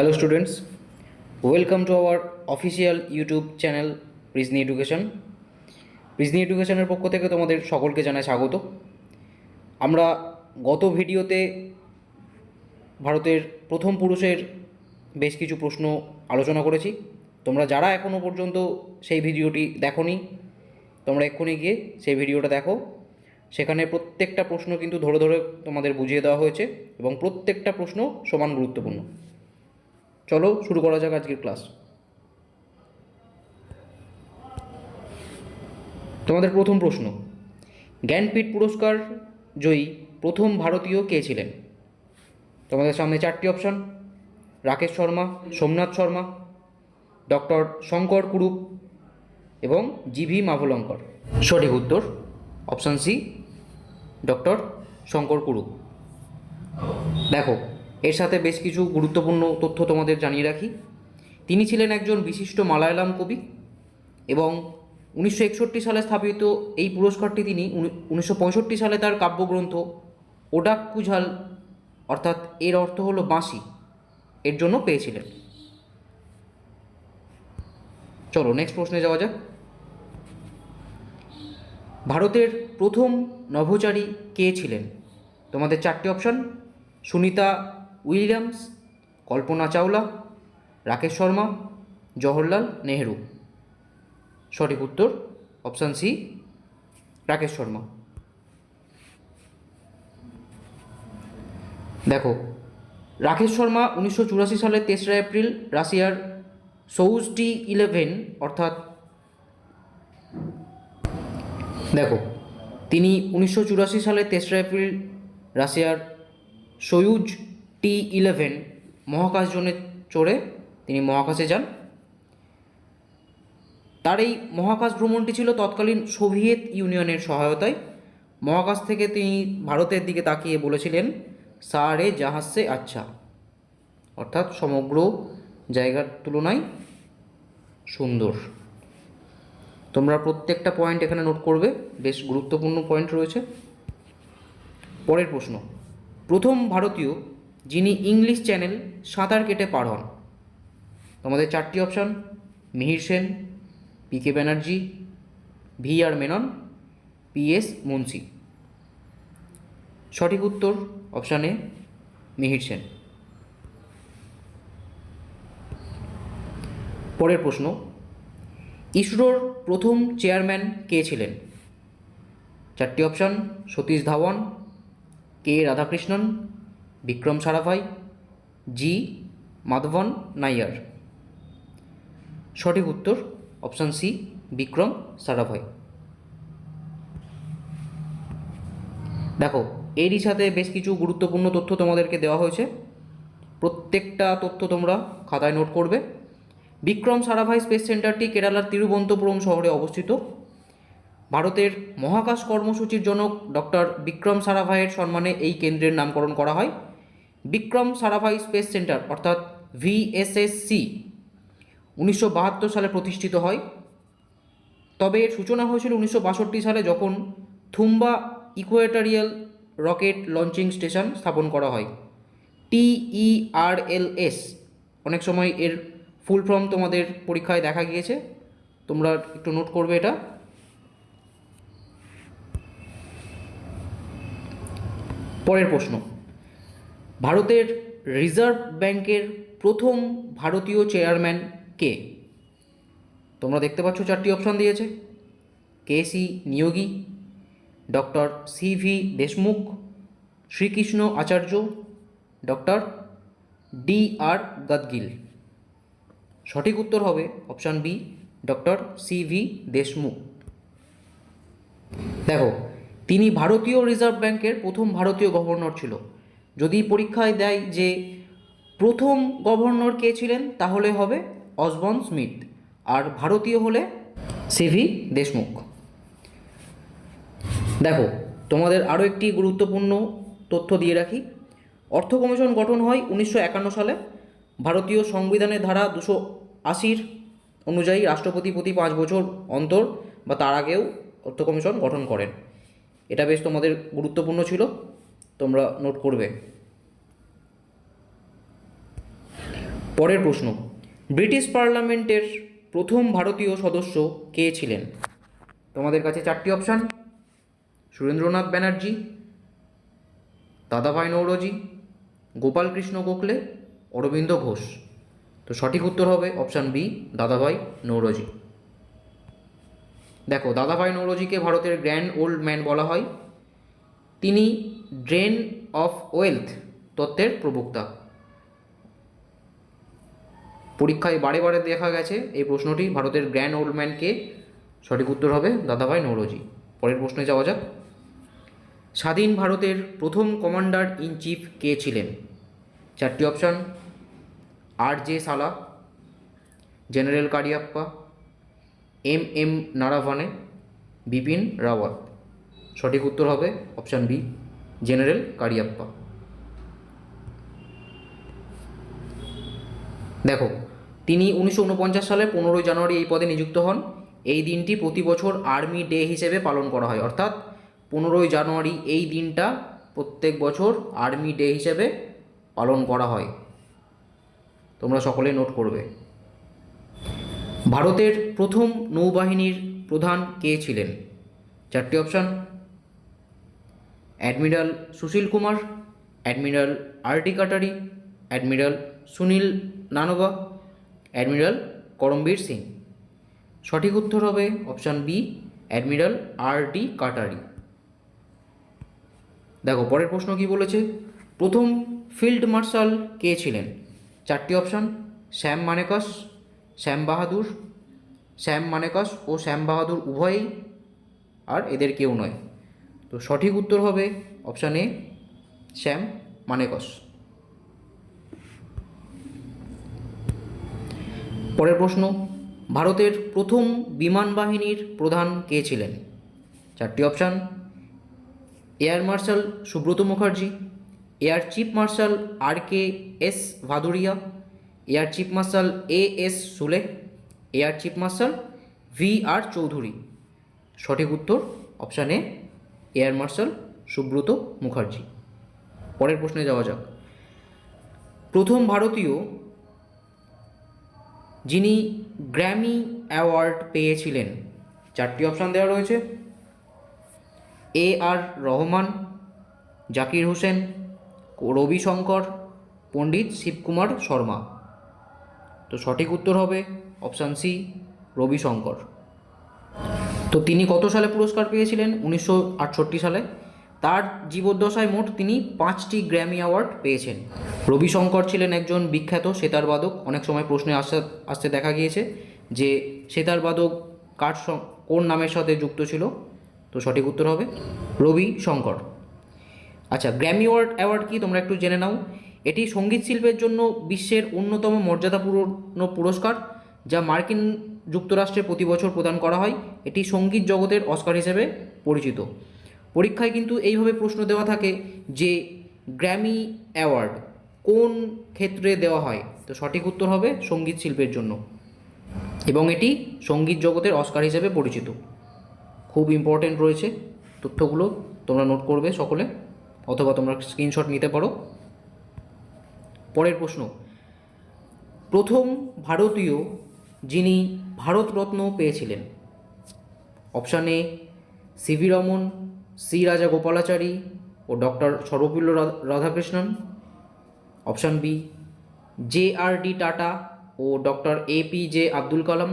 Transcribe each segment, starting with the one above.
Hello students, welcome to our official YouTube channel প্রিজনি education প্রিজনি এডুকেশনের পক্ষ থেকে তোমাদের সকলকে জানাই স্বাগত। আমরা গত ভিডিওতে ভারতের প্রথম পুরুষের বেশ কিছু প্রশ্ন আলোচনা করেছি। তোমরা যারা এখনও পর্যন্ত সেই ভিডিওটি দেখোনি তোমরা এক্ষুনি গিয়ে সেই ভিডিওটা দেখো। সেখানে প্রত্যেকটা প্রশ্ন কিন্তু ধরে ধরে তোমাদের বুঝিয়ে দেওয়া হয়েছে এবং প্রত্যেকটা প্রশ্ন সমান গুরুত্বপূর্ণ। চলো শুরু করা যাক আজকের ক্লাস তোমাদের প্রথম প্রশ্ন। জ্ঞানপীঠ পুরস্কার জয়ী প্রথম ভারতীয় কে ছিলেন? তোমাদের সামনে চারটি অপশন রাকেশ শর্মা, সোমনাথ শর্মা ডক্টর শঙ্কর কুরুপ এবং জিভি মাভলঙ্কর। সঠিক উত্তর option C doctor Shankar Kurup. দেখো এর সাথে বেশ কিছু গুরুত্বপূর্ণ তথ্য তোমাদের জানিয়ে রাখি। তিনি ছিলেন একজন বিশিষ্ট মালায়ালাম কবি এবং উনিশশো একষট্টি সালে স্থাপিত এই পুরস্কারটি তিনি উনিশশো পঁয়ষট্টি সালে তার কাব্যগ্রন্থ ওডাক্কুঝাল, অর্থাৎ এর অর্থ হলো বাঁশি, এর জন্য পেয়েছিলেন। চলো নেক্সট প্রশ্নে যাওয়া যাক। ভারতের প্রথম নভোচারী কে ছিলেন? তোমাদের চারটি অপশন সুনিতা উইলিয়ামস, কল্পনা চাওলা, রাকেশ শর্মা, জওহরলাল নেহেরু। সঠিক উত্তর অপশান সি রাকেশ শর্মা। দেখো, রাকেশ শর্মা উনিশশো চুরাশি সালের তেসরা এপ্রিল রাশিয়ার সৌজটি ইলেভেন অর্থাৎ দেখো, তিনি উনিশশো চুরাশি সালের তেসরা এপ্রিল রাশিয়ার সয়ুজ টি ইলেভেন মহাকাশজনে চড়ে তিনি মহাকাশে যান। তার এই মহাকাশ ভ্রমণটি ছিল তৎকালীন সোভিয়েত ইউনিয়নের সহায়তায়। মহাকাশ থেকে তিনি ভারতের দিকে তাকিয়ে বলেছিলেন, সারে জাহাজে আচ্ছা। অর্থাৎ সমগ্র জায়গার তুলনায় সুন্দর। তোমরা প্রত্যেকটা পয়েন্ট এখানে নোট করবে, বেশ গুরুত্বপূর্ণ পয়েন্ট রয়েছে। পরের প্রশ্ন, প্রথম ভারতীয় যিনি ইংলিশ চ্যানেল সাঁতার কেটে পার হন। তোমাদের চারটি option, Mihir Sen, P K Banerjee, V R Menon, P S Munshi. সঠিক উত্তর অপশান মিহির সেন। পরের প্রশ্ন, ইসরোর প্রথম চেয়ারম্যান কে ছিলেন? চারটি option, Satish Dhawan, K Radhakrishnan Vikram Sarabhai, G, Madhavan Nair. সঠিক উত্তর, অপশান সি, বিক্রম সারাভাই। দেখো, এরই সাথে বেশ কিছু গুরুত্বপূর্ণ তথ্য তোমাদেরকে দেওয়া হয়েছে। প্রত্যেকটা তথ্য তোমরা খাতায় নোট করবে। বিক্রম সারাভাই স্পেস সেন্টারটি কেরালার তিরুবন্তপুরম শহরে অবস্থিত। ভারতের মহাকাশ কর্মসূচির জনক ডক্টর বিক্রম সারাভাইয়ের সম্মানে এই কেন্দ্রের নামকরণ করা হয়। বিক্রম সারাভাই স্পেস সেন্টার, অর্থাৎ ভিএসএসসি উনিশশো বাহাত্তর সালে প্রতিষ্ঠিত হয়। তবে এর সূচনা হয়েছিল উনিশশো বাষট্টি সালে যখন Thumba equatorial rocket launching station স্থাপন করা হয়। টিইআরএলএস অনেক সময় এর ফুল ফর্ম তোমাদের পরীক্ষায় দেখা গিয়েছে। তোমরা একটু নোট করবে এটা। পরের প্রশ্ন। ভারতের রিজার্ভ ব্যাংকের প্রথম ভারতীয় চেয়ারম্যান কে? তোমরা দেখতে পাচ্ছ চারটি অপশান দিয়েছে। K C Neogi, doctor C V Deshmukh, Shrikrishna Acharya, doctor D R Gadgil. সঠিক উত্তর হবে option B, doctor C V Deshmukh. দেখো, তিনি ভারতীয় রিজার্ভ ব্যাংকের প্রথম ভারতীয় গভর্নর ছিল। যদি পরীক্ষায় দেয় যে প্রথম গভর্নর কে ছিলেন, তাহলে হবে অসবন স্মিথ, আর ভারতীয় হলে সিভি দেশমুখ। দেখো, তোমাদের আরও একটি গুরুত্বপূর্ণ তথ্য দিয়ে রাখি। অর্থ কমিশন গঠন হয় উনিশশো একান্ন সালে। ভারতীয় সংবিধানের ধারা দুশো আশির অনুযায়ী রাষ্ট্রপতি প্রতি পাঁচ বছর অন্তর বা তার আগেও অর্থ কমিশন গঠন করেন। এটা বেশ তোমাদের গুরুত্বপূর্ণ ছিল। তোমরা নোট করবে। পরের প্রশ্ন, ব্রিটিশ পার্লামেন্টের প্রথম ভারতীয় সদস্য কে ছিলেন? তোমাদের কাছে চারটি অপশান সুরেন্দ্রনাথ ব্যানার্জি, দাদাভাই নৌরজি, গোপালকৃষ্ণ গোখলে, অরবিন্দ ঘোষ। তো সঠিক উত্তর হবে অপশান বি দাদাভাই নৌরজি। দেখো, দাদাভাই নৌরজিকে ভারতের গ্র্যান্ড ওল্ড ম্যান বলা হয়। তিনি ড্রেন অফ ওয়েলথ তত্ত্বের প্রবক্তা। পরীক্ষায় বারে বারে দেখা গেছে এই প্রশ্নটি ভারতের গ্র্যান্ড ওল্ড ম্যানকে সঠিক উত্তর হবে দাদাভাই নৌরজি। পরের প্রশ্নে যাওয়া যাক। স্বাধীন ভারতের প্রথম কমান্ডার ইন চিফ কে ছিলেন? চারটি অপশান। আর জে সালা, general Cariappa, M M Naravane, Bipin Rawat. সঠিক উত্তর হবে অপশান বি জেনারেল কারিয়াপ্পা দেখো, তিনি উনিশশো উনপঞ্চাশ সালে পনেরোই জানুয়ারি এই পদে নিযুক্ত হন। এই দিনটি প্রতি বছর আর্মি ডে হিসেবে পালন করা হয়। অর্থাৎ পনেরোই জানুয়ারি এই দিনটা প্রত্যেক বছর আর্মি ডে হিসেবে পালন করা হয়। তোমরা সকলে নোট করবে। ভারতের প্রথম নৌবাহিনীর প্রধান কে ছিলেন? চারটি option admiral Sushil Kumar, admiral R T Katari, admiral Sunil Lanba, admiral Karambir Singh. সঠিক উত্তর হবে option B, admiral R D Katari. দেখো, পরের প্রশ্ন কি বলেছে? প্রথম ফিল্ড মার্শাল কে ছিলেন? চারটি অপশান, শ্যাম মানেকাস শ্যাম বাহাদুর, শ্যাম মানেকাস ও শ্যাম বাহাদুর উভয়ই, আর এদের কেউ নয়। তো সঠিক উত্তর হবে অপশান এ শ্যাম মানেকস। পরের প্রশ্ন, ভারতের প্রথম বিমান বাহিনীর প্রধান কে ছিলেন? চারটি option air marshal Subroto Mukherjee, air chief marshal R K S Bhadauria, air chief marshal A S Sule, air chief marshal V R Chaudhari. সঠিক উত্তর option A air marshal Subroto Mukherjee. পরের প্রশ্নে যাওয়া যাক। প্রথম ভারতীয় যিনি গ্র্যামি অ্যাওয়ার্ড পেয়েছিলেন, চারটি অপশান দেওয়া রয়েছে। এ আর রহমান, জাকির হোসেন, রবি শঙ্কর, পণ্ডিত শিবকুমার শর্মা। তো সঠিক উত্তর হবে অপশান সি রবি শঙ্কর। তো তিনি কত সালে পুরস্কার পেয়েছিলেন? উনিশশো আটষট্টি সালে। তার জীবদ্দশায় মোট তিনি পাঁচটি গ্র্যামি অ্যাওয়ার্ড পেয়েছেন। রবি শঙ্কর ছিলেন একজন বিখ্যাত সেতারবাদক অনেক সময় প্রশ্নে আসতে আসতে দেখা গিয়েছে যে সেতারবাদক কার কোন নামের সাথে যুক্ত ছিল? তো সঠিক উত্তর হবে রবি শঙ্কর আচ্ছা গ্র্যামি অ্যাওয়ার্ড অ্যাওয়ার্ড কি? তোমরা একটু জেনে নাও। এটি সংগীত শিল্পের জন্য বিশ্বের অন্যতম মর্যাদাপূর্ণ পুরস্কার, যা মার্কিন যুক্তরাষ্ট্রে প্রতি বছর প্রদান করা হয়। এটি সংগীত জগতের অস্কার হিসেবে পরিচিত। পরীক্ষায় কিন্তু এইভাবে প্রশ্ন দেওয়া থাকে যে, গ্র্যামি অ্যাওয়ার্ড কোন ক্ষেত্রে দেওয়া হয়? তো সঠিক উত্তর হবে সংগীত শিল্পের জন্য। এবং এটি সংগীত জগতের অস্কার হিসেবে পরিচিত। খুব ইম্পর্টেন্ট রয়েছে তথ্যগুলো তোমরা নোট করবে সকলে, অথবা তোমরা স্ক্রিনশট নিতে পারো। পরের প্রশ্ন, প্রথম ভারতীয় যিনি ভারতরত্ন পেয়েছিলেন। Option A C V Raman, C Rajagopalachari O doctor Sarvepalli Radhakrishnan. Option B, J R D Tata O doctor A P J Abdul Kalam.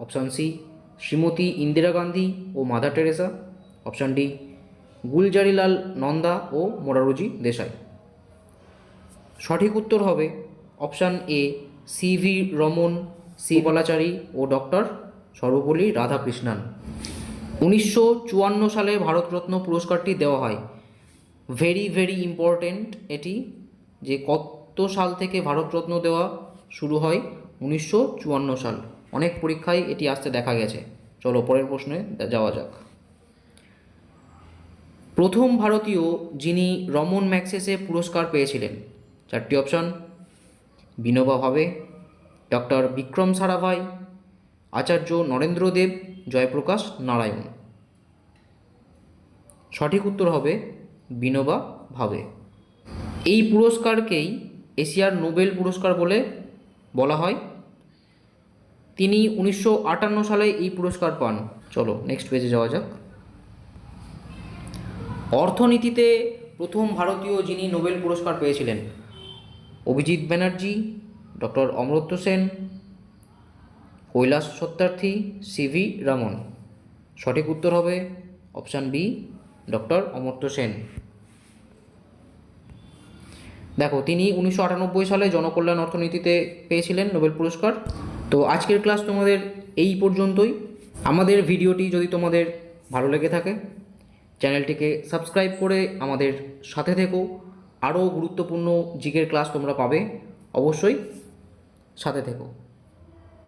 Option C, Shrimati Indira Gandhi O mother Teresa. Option D, Gulzarilal Nanda ও মোরারজি দেশাই। সঠিক উত্তর হবে option A, C V Raman C Gopalachari O doctor Sarvepalli Radhakrishnan. উনিশশো চুয়ান্ন সালে ভারতরত্ন পুরস্কারটি দেওয়া হয়। Very very important এটি, যে কত সাল থেকে ভারতরত্ন দেওয়া শুরু হয় উনিশশো চুয়ান্ন সাল। অনেক পরীক্ষায় এটি আসতে দেখা গেছে। চলো পরের প্রশ্নে যাওয়া যাক। প্রথম ভারতীয় যিনি রমন ম্যাক্সেসে পুরস্কার পেয়েছিলেন, চারটি অপশন। বিনোবা ভাবে ডক্টর বিক্রম সারাভাই, আচার্য নরেন্দ্রদেব জয়প্রকাশ নারায়ণ। সঠিক উত্তর হবে বিনোবা ভাবে। এই পুরস্কারকেই এশিয়ার নোবেল পুরস্কার বলে বলা হয়। তিনি উনিশশো আটান্ন সালে এই পুরস্কার পান। চলো নেক্সট পেজে যাওয়া যাক। অর্থনীতিতে প্রথম ভারতীয় যিনি নোবেল পুরস্কার পেয়েছিলেন, Abhijit Banerjee doctor Amartya Sen, Kailash Satyarthi C V Raman. সঠিক উত্তর হবে option B, doctor Amartya Sen. দেখো, তিনি উনিশশো আটানব্বই সালে জনকল্যাণ অর্থনীতিতে পেয়েছিলেন নোবেল পুরস্কার। তো আজকের ক্লাস তোমাদের এই পর্যন্তই। আমাদের ভিডিওটি যদি তোমাদের ভালো লেগে থাকে, চ্যানেলটিকে সাবস্ক্রাইব করে আমাদের সাথে থেকো। আরও গুরুত্বপূর্ণ জিকের ক্লাস তোমরা পাবে। অবশ্যই সাথে থেকো।